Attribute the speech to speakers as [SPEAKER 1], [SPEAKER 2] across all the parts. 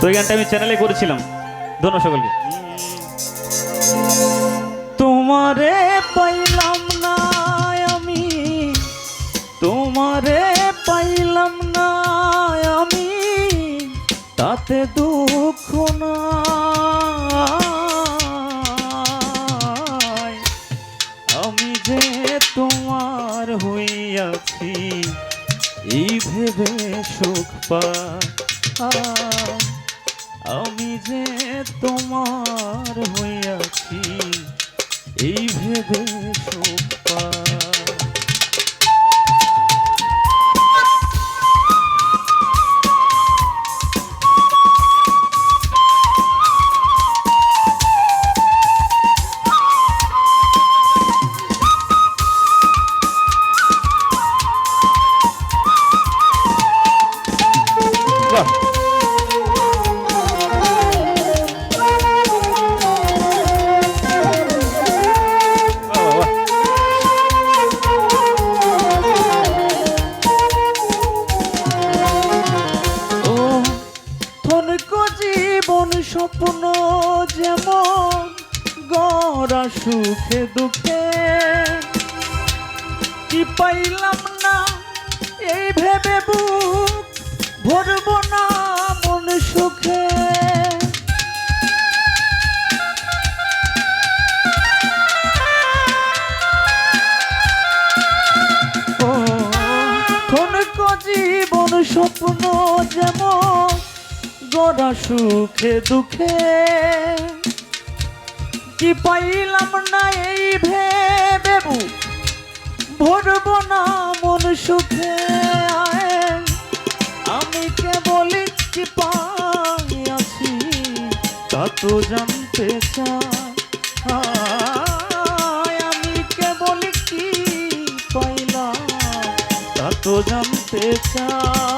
[SPEAKER 1] তো এই গানটা আমি চ্যানেলে করেছিলাম। ধন্যবাদ সকলকে। তোমারে পাইলাম না আমি, তোমারে পাইলাম না আমি, তাতে দুঃখ নাই। আমি যে তোমার হইয়াছি, এই ভেবে সুখ পাই। আমি যে তোমার হইয়াছি এই ভেবে বাহ।
[SPEAKER 2] জীবন স্বপ্ন যেমন গড়া সুখে দুঃখে। কি পাইলাম না এই ভেবে বুক ভরব না মন সুখে। জীবন স্বপ্ন যেমন গড়া সুখে দুঃখে। কি পাইলাম না এই ভেবেবু? ভরব না মন সুখে। আমি কি পাই আছি, তা তো জানতে চাই। আমি কেবল কি পাইলাম, তা তো জানতে চাই।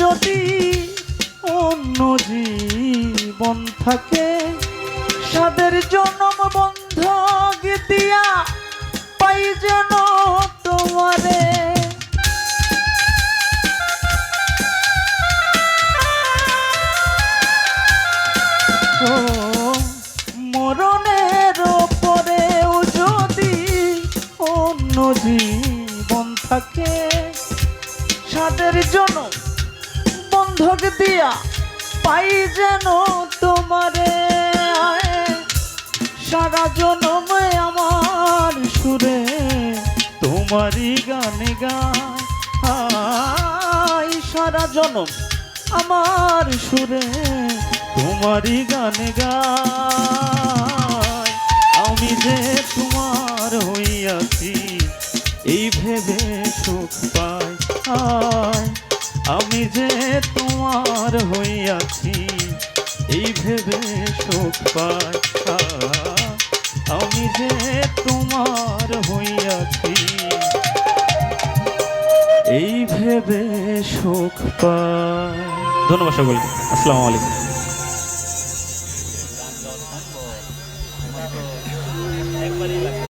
[SPEAKER 2] যদি অন্য জীবন থাকে সাদের জনম মরণের পরেও যদি অন্য জীবন থাকে, সাদের জন্য বন্ধক দিয়া পাই যেন তোমারে। সারা জনমে আমার সুরে তোমারই গানে গায় সারা জনম আমার সুরে। তোমারই গানে গায় আমি যে তোমার হইয়াছি, এই ভেবে সুখ পাই। আমি যে তোমার হইয়াছি, এই ভেবে সুখ পাই। আমি যে তোমার হইয়াছি, এই ভেবে সুখ পাই।
[SPEAKER 1] ধন্যবাদ সকলকে। আসসালামু আলাইকুম।